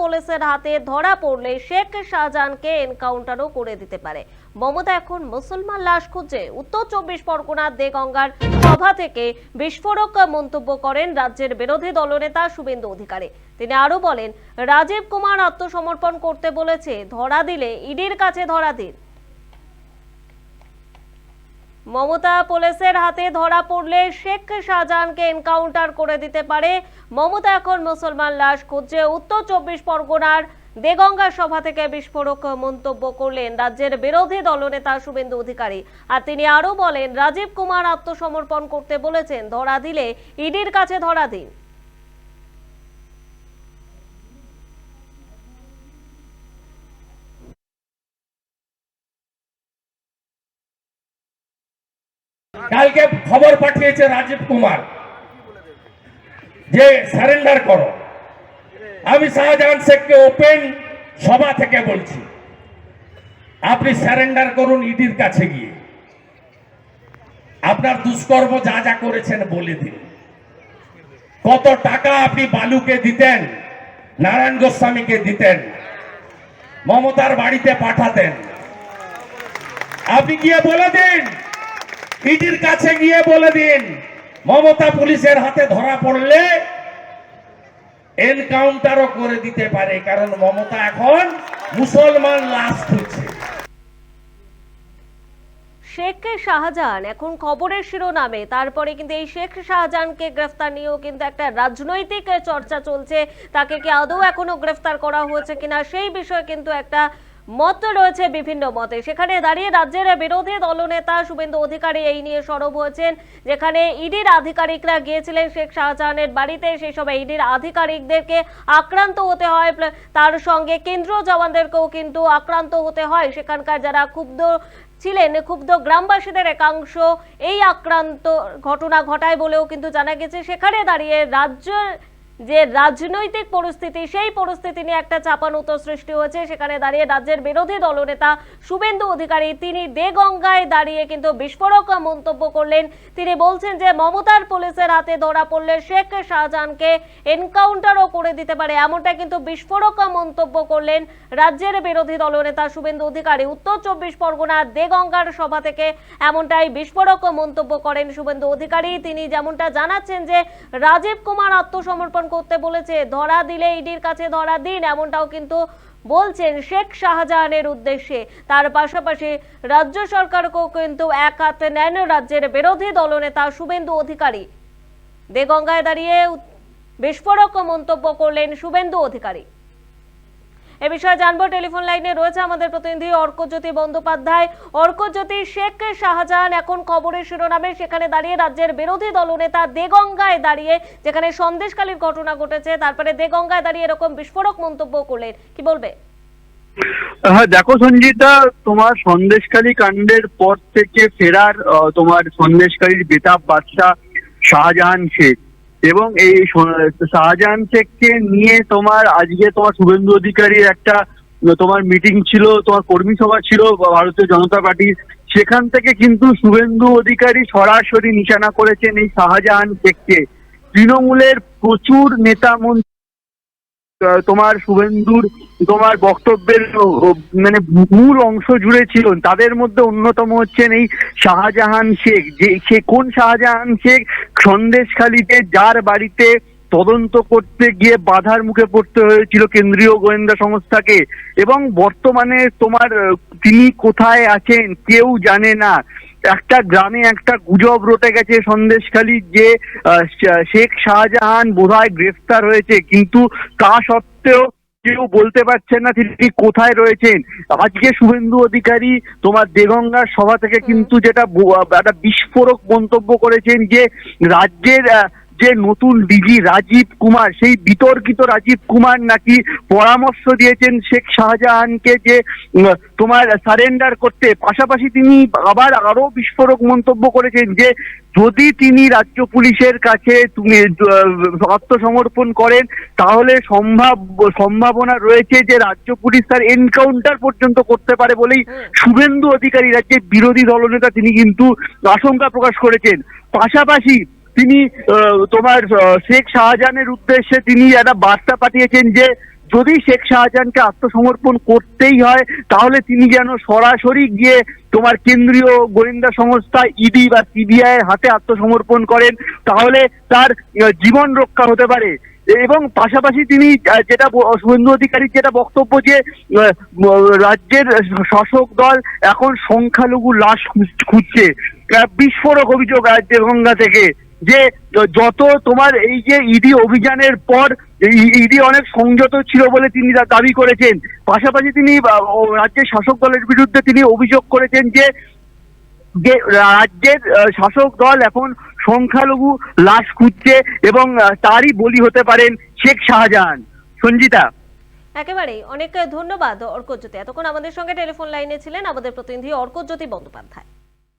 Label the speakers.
Speaker 1: পুলিশের হাতে ধরা পড়লে শেখ শাহজাহানকে এনকাউন্টারও করে দিতে পারে। মমতা এখন মুসলমান লাশ খুঁজছে উত্তর চব্বিশ পরগনার দেগঙ্গার সভা থেকে বিস্ফোরক মন্তব্য করেন রাজ্যের বিরোধী দলনেতা শুভেন্দু অধিকারী। তিনি আরও বলেন, রাজীব কুমার আত্মসমর্পণ করতে বলেছে, ধরা দিলে ইডির কাছে ধরা দিন। মমতা পুলিশের হাতে ধরা পড়লে শেখ শাহজাহানকে এনকাউন্টার করে দিতে পারে। মমতা এখন মুসলমান লাশ খুঁজছে উত্তর চব্বিশ পরগনার দেগঙ্গা সভা থেকে বিস্ফোরক মন্তব্য করলেন রাজ্যের বিরোধী দলনেতা শুভেন্দু অধিকারী। আর তিনি আরও বলেন, রাজীব কুমার আত্মসমর্পণ করতে বলেছেন, ধরা দিলে ইডির কাছে ধরা দিন।
Speaker 2: কালকে খবর পাঠিয়েছে রাজীব কুমার যে সারেন্ডার করো। আমি শাহজাহান শেখকে ওপেন সভা থেকে বলছি, আপনি সারেন্ডার করুন ইডির কাছে গিয়ে। আপনার দুষ্কর্ম যা যা করেছেন বলে দিন। কত টাকা আপনি বালুকে দিতেন, নারায়ণ গোস্বামীকে দিতেন, মমতার বাড়িতে পাঠাতেন। আপনি গিয়ে বলে দিন। ইডির কাছে গিয়ে বলে দিন, মমতা পুলিশের হাতে ধরা পড়লে এনকাউন্টারও করে দিতে পারে, কারণ মমতা এখন মুসলমান লাশ খুঁজছে।
Speaker 1: শেখ শাহজাহান, এখন খবরের শিরোনামে, তারপরে কিন্তু এই শেখ শাহজাহানকে গ্রেফতার নিয়েও কিন্তু একটা রাজনৈতিক চর্চা চলছে। তাকে কি আদৌ এখনও গ্রেফতার করা হয়েছে কিনা, সেই বিষয়ে কিন্তু একটা মত রয়েছে বিভিন্ন মতে। সেখানে দাঁড়িয়ে রাজ্যের বিরোধী দলনেতা শুভেন্দু অধিকারী এই নিয়ে সরব হয়েছেন। যেখানে ইডির আধিকারিকরা গিয়েছিলেন শেখ শাহজাহানের বাড়িতে। সেই সময় ইডির আধিকারিকদেরকে আক্রান্ত হতে হয়। তার সঙ্গে কেন্দ্রীয় জওয়ানদেরকেও কিন্তু আক্রান্ত হতে হয়। সেখানকার যারা ক্ষুব্ধ ছিলেন, ক্ষুব্ধ গ্রামবাসীদের একাংশ এই আক্রান্ত ঘটনা ঘটায় বলেও কিন্তু জানা গেছে। সেখানে দাঁড়িয়ে রাজ্যের যে রাজনৈতিক পরিস্থিতি, সেই পরিস্থিতি নিয়ে একটা চাপানুতো সৃষ্টি হয়েছে। সেখানে দাঁড়িয়ে রাজ্যের বিরোধী দলনেতা শুভেন্দু অধিকারী, তিনি দেগঙ্গায় দাঁড়িয়ে কিন্তু বিস্ফোরক মন্তব্য করলেন। তিনি বলছেন যে, মমতার পুলিশের হাতে ধরা পড়লে শেখ শাহজাহানকে এনকাউন্টারও করে দিতে পারে। এমনটা কিন্তু বিস্ফোরক মন্তব্য করলেন রাজ্যের বিরোধী দলনেতা শুভেন্দু অধিকারী। উত্তর চব্বিশ পরগনার দেগঙ্গার সভা থেকে এমনটাই বিস্ফোরক মন্তব্য করেন শুভেন্দু অধিকারী। তিনি যেমনটা জানাচ্ছেন যে, রাজীব কুমার আত্মসমর্পণ করতে বলেছে, ধরা দিলে ইডির কাছে ধরা দিন, এমনটাও কিন্তু বলছেন শেখ শাহজাহানের উদ্দেশ্যে। তার পাশাপাশি রাজ্য সরকারকেও কিন্তু এক হাতে নেন রাজ্যের বিরোধী দলনেতা শুভেন্দু অধিকারী। দেগঙ্গায় দাঁড়িয়ে বিস্ফোরক মন্তব্য করলেন শুভেন্দু অধিকারী। এ বিষয়ে জানব। টেলিফোন লাইনে রয়েছে আমাদের প্রতিনিধি অর্কজ্যোতি বন্দ্যোপাধ্যায়। অর্কজ্যোতি শেখ শাহজাহান, এখন খবরের শিরোনামে সেখানে দাঁড়িয়ে রাজ্যের বিরোধী দলনেতা দেগঙ্গায় দাঁড়িয়ে যেখানে সন্দেশকালীর ঘটনা ঘটেছে, তারপরে দেগঙ্গায় দাঁড়িয়ে এরকম বিস্ফোরক মন্তব্য করলেন। কি বলবে?
Speaker 3: হ্যাঁ দেখো সঞ্জিতা, তোমার সন্দেশকালী কাণ্ডের পর থেকে ফেরার তোমার সন্দেশকালীর বেতাব বাদশা শাহজাহান শেখ। এবং এই শাহজাহান শেখকে নিয়ে তোমার আজকে তোমার শুভেন্দু অধিকারীর একটা, তোমার মিটিং ছিল, তোমার কর্মী সভা ছিল, ভারতীয় জনতা পার্টির সেখান থেকে কিন্তু শুভেন্দু অধিকারী সরাসরি নিশানা করেছেন এই শাহজাহান শেখকে। তৃণমূলের প্রচুর নেতা মন্ত্রী তোমার শুভেন্দুর, তোমার বক্তব্যের মানে মূল অংশ জুড়ে ছিল তাদের মধ্যে অন্যতম হচ্ছেন এই শাহজাহান শেখ। যে, সে কোন শাহজাহান শেখ? সন্দেশখালীতে যার বাড়িতে তদন্ত করতে গিয়ে বাধার মুখে পড়তে হয়েছিল কেন্দ্রীয় গোয়েন্দা সংস্থাকে। এবং বর্তমানে তোমার তিনি কোথায় আছেন কেউ জানে না। একটা গ্রামে একটা গুজব রটে গেছে সন্দেশখালী যে শেখ শাহজাহান বোধহয় গ্রেফতার হয়েছে। কিন্তু তা সত্ত্বেও কেউ বলতে পারছেন না তিনি কোথায় রয়েছেন। আজকে শুভেন্দু অধিকারী তোমার দেগঙ্গার সভা থেকে কিন্তু যেটা একটা বিস্ফোরক মন্তব্য করেছেন যে রাজ্যের যে নতুন ডিজি রাজীব কুমার সেই বিতর্কিত রাজীব কুমার নাকি পরামর্শ দিয়েছেন শেখ শাহজাহানকে যে তোমার সারেন্ডার করতে। পাশাপাশি তিনি আবার আরও বিস্ফোরক মন্তব্য করেছেন যে যদি তিনি রাজ্য পুলিশের কাছে তুমি আত্মসমর্পণ করেন তাহলে সম্ভাব সম্ভাবনা রয়েছে যে রাজ্য পুলিশ তার এনকাউন্টার পর্যন্ত করতে পারে বলেই শুভেন্দু অধিকারী রাজ্যের বিরোধী দলনেতা তিনি কিন্তু আশঙ্কা প্রকাশ করেছেন। পাশাপাশি তিনি তোমার শেখ শাহজাহানের উদ্দেশ্যে তিনি একটা বার্তা পাঠিয়েছেন যে, যদি শেখ শাহজাহানকে আত্মসমর্পণ করতেই হয়, তাহলে তিনি যেন সরাসরি গিয়ে তোমার কেন্দ্রীয় গোয়েন্দা সংস্থা ইডি বা সিবিআই এর হাতে আত্মসমর্পণ করেন, তাহলে তার জীবন রক্ষা হতে পারে। এবং পাশাপাশি তিনি যেটা শুভেন্দু অধিকারীর যেটা বক্তব্য যে রাজ্যের শাসক দল এখন সংখ্যালঘু লাশ খুঁজছে। বিস্ফোরক অভিযোগ আজ দেবগঙ্গা থেকে। যে যত তোমার এই যে ইডি অভিযানের পর ইডি অনেক সংযত ছিল বলে তিনি দাবি করেছেন। পাশাপাশি তিনি রাজ্যের শাসক দলের বিরুদ্ধে তিনি অভিযোগ করেছেন যে যে রাজ্যের শাসক দল এখন সংখ্যালঘু লাশ খুঁজছে এবং তারই বলি হতে পারেন শেখ শাহজাহান। সঞ্জিতা।
Speaker 1: একেবারে। অনেক ধন্যবাদ অর্কজ্যোতি। এতক্ষণ আমাদের সঙ্গে টেলিফোন লাইনে ছিলেন আমাদের প্রতিনিধি অর্কজ্যোতি বন্দ্যোপাধ্যায়।